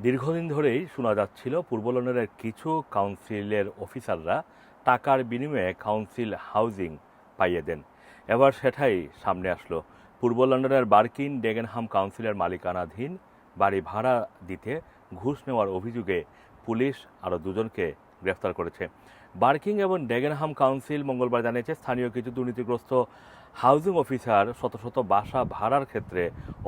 দীর্ঘদিন ধরেই শোনা যাচ্ছিল পূর্ব লন্ডনের কিছু কাউন্সিলের অফিসাররা টাকার বিনিময়ে কাউন্সিল হাউজিং পাইয়ে দেন। এবার সেটাই সামনে আসলো। পূর্ব লন্ডনের বার্কিন ডেগেনহাম কাউন্সিলের মালিকানাধীন বাড়ি ভাড়া দিতে ঘুষ নেওয়ার অভিযোগে পুলিশ আরও দুজনকে গ্রেফতার করেছে। বার্কিং এবং ডেগেনহাম কাউন্সিল মঙ্গলবার জানিয়েছে, স্থানীয় কিছু দুর্নীতিগ্রস্ত হাউজিং অফিসার শত শত বাসা ভাড়ার ক্ষেত্রে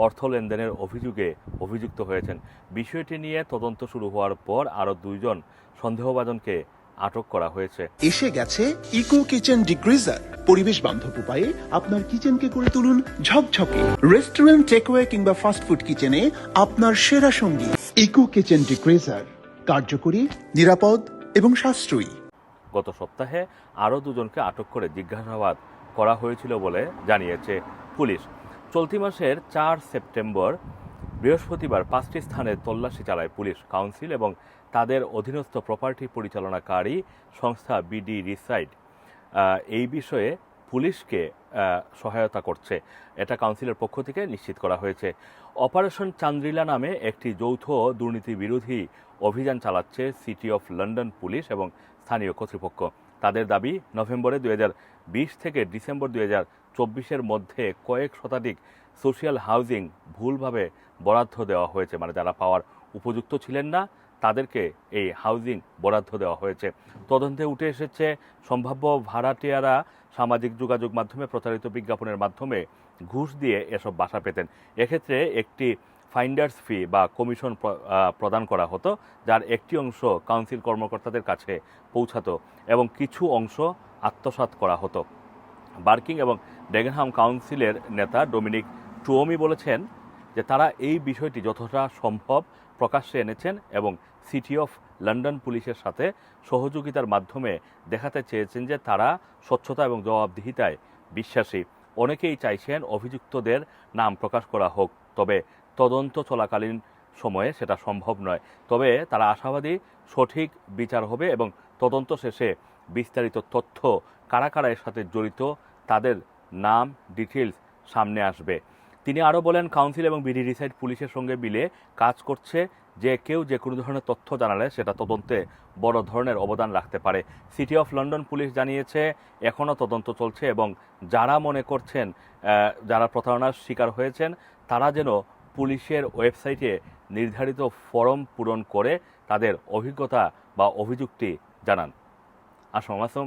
অর্থ লেনদেনের অভিযোগে অভিযুক্ত হয়েছেন। বিষয়টি নিয়ে তদন্ত শুরু হওয়ার পর আরও দুইজন সন্দেহভাজনকে আটক করা হয়েছে। এসে গেছে ইকো কিচেন ডিগ্রিজার পরিবেশ বান্ধব উপায়ে আপনার কিচেনকে করে তুলুন ঝকঝকে। রেস্টুরেন্ট, টেকওয়ে কিংবা ফাস্টফুড কিচেনে আপনার সেরা সঙ্গী। ইকো কিচেন ডিগ্রিজার কার্যকরী, নিরাপদ এবং সাশ্রয়ী। গত সপ্তাহে আরও দুজনকে আটক করে জিজ্ঞাসাবাদ করা হয়েছিল বলে জানিয়েছে পুলিশ। চলতি মাসের চার সেপ্টেম্বর, বৃহস্পতিবার পাঁচটি স্থানে তল্লাশি চালায় পুলিশ কাউন্সিল এবং তাদের অধীনস্থ প্রপার্টি পরিচালনাকারী সংস্থা বিডি রিসাইড এই বিষয়ে পুলিশকে সহায়তা করছে। এটা কাউন্সিলের পক্ষ থেকে নিশ্চিত করা হয়েছে। অপারেশন চান্দ্রিলা নামে একটি যৌথ দুর্নীতি বিরোধী অভিযান চালাচ্ছে সিটি অফ লন্ডন পুলিশ এবং স্থানীয় কর্তৃপক্ষ। তাদের দাবি, নভেম্বরে দুই হাজার বিশ থেকে ডিসেম্বর দুই চব্বিশের মধ্যে কয়েক শতাধিক সোশিয়াল হাউজিং ভুলভাবে বরাদ্দ দেওয়া হয়েছে। মানে যারা পাওয়ার উপযুক্ত ছিলেন না তাদেরকে এই হাউজিং বরাদ্দ দেওয়া হয়েছে। তদন্তে উঠে এসেছে, সম্ভাব্য ভাড়াটিয়ারা সামাজিক যোগাযোগ মাধ্যমে প্রচারিত বিজ্ঞাপনের মাধ্যমে ঘুষ দিয়ে এসব বাসা পেতেন। এক্ষেত্রে একটি ফাইন্ডার্স ফি বা কমিশন প্রদান করা হতো, যার একটি অংশ কাউন্সিল কর্মকর্তাদের কাছে পৌঁছাতো এবং কিছু অংশ আত্মসাৎ করা হতো। বার্কিং এবং ডেগেনহাম কাউন্সিলের নেতা ডোমিনিক টুওমি বলেছেন যে তারা এই বিষয়টি যতটা সম্ভব প্রকাশ্যে এনেছেন এবং সিটি অফ লন্ডন পুলিশের সাথে সহযোগিতার মাধ্যমে দেখাতে চেয়েছেন যে তারা স্বচ্ছতা এবং জবাবদিহিতায় বিশ্বাসী। অনেকেই চাইছেন অভিযুক্তদের নাম প্রকাশ করা হোক, তবে তদন্ত চলাকালীন সময়ে সেটা সম্ভব নয়। তবে তারা আশাবাদী সঠিক বিচার হবে এবং তদন্ত শেষে বিস্তারিত তথ্য কারা কারা এর সাথে জড়িত, তাদের নাম ডিটেলস সামনে আসবে। তিনি আরও বলেন, কাউন্সিল এবং বিডি রিসাইড পুলিশের সঙ্গে মিলে কাজ করছে যে কেউ যে কোনো ধরনের তথ্য জানালে সেটা তদন্তে বড় ধরনের অবদান রাখতে পারে। সিটি অফ লন্ডন পুলিশ জানিয়েছে এখনও তদন্ত চলছে এবং যারা মনে করছেন যারা প্রতারণার শিকার হয়েছেন, তারা যেন পুলিশের ওয়েবসাইটে নির্ধারিত ফর্ম পূরণ করে তাদের অভিজ্ঞতা বা অভিযুক্তি জানান। আসম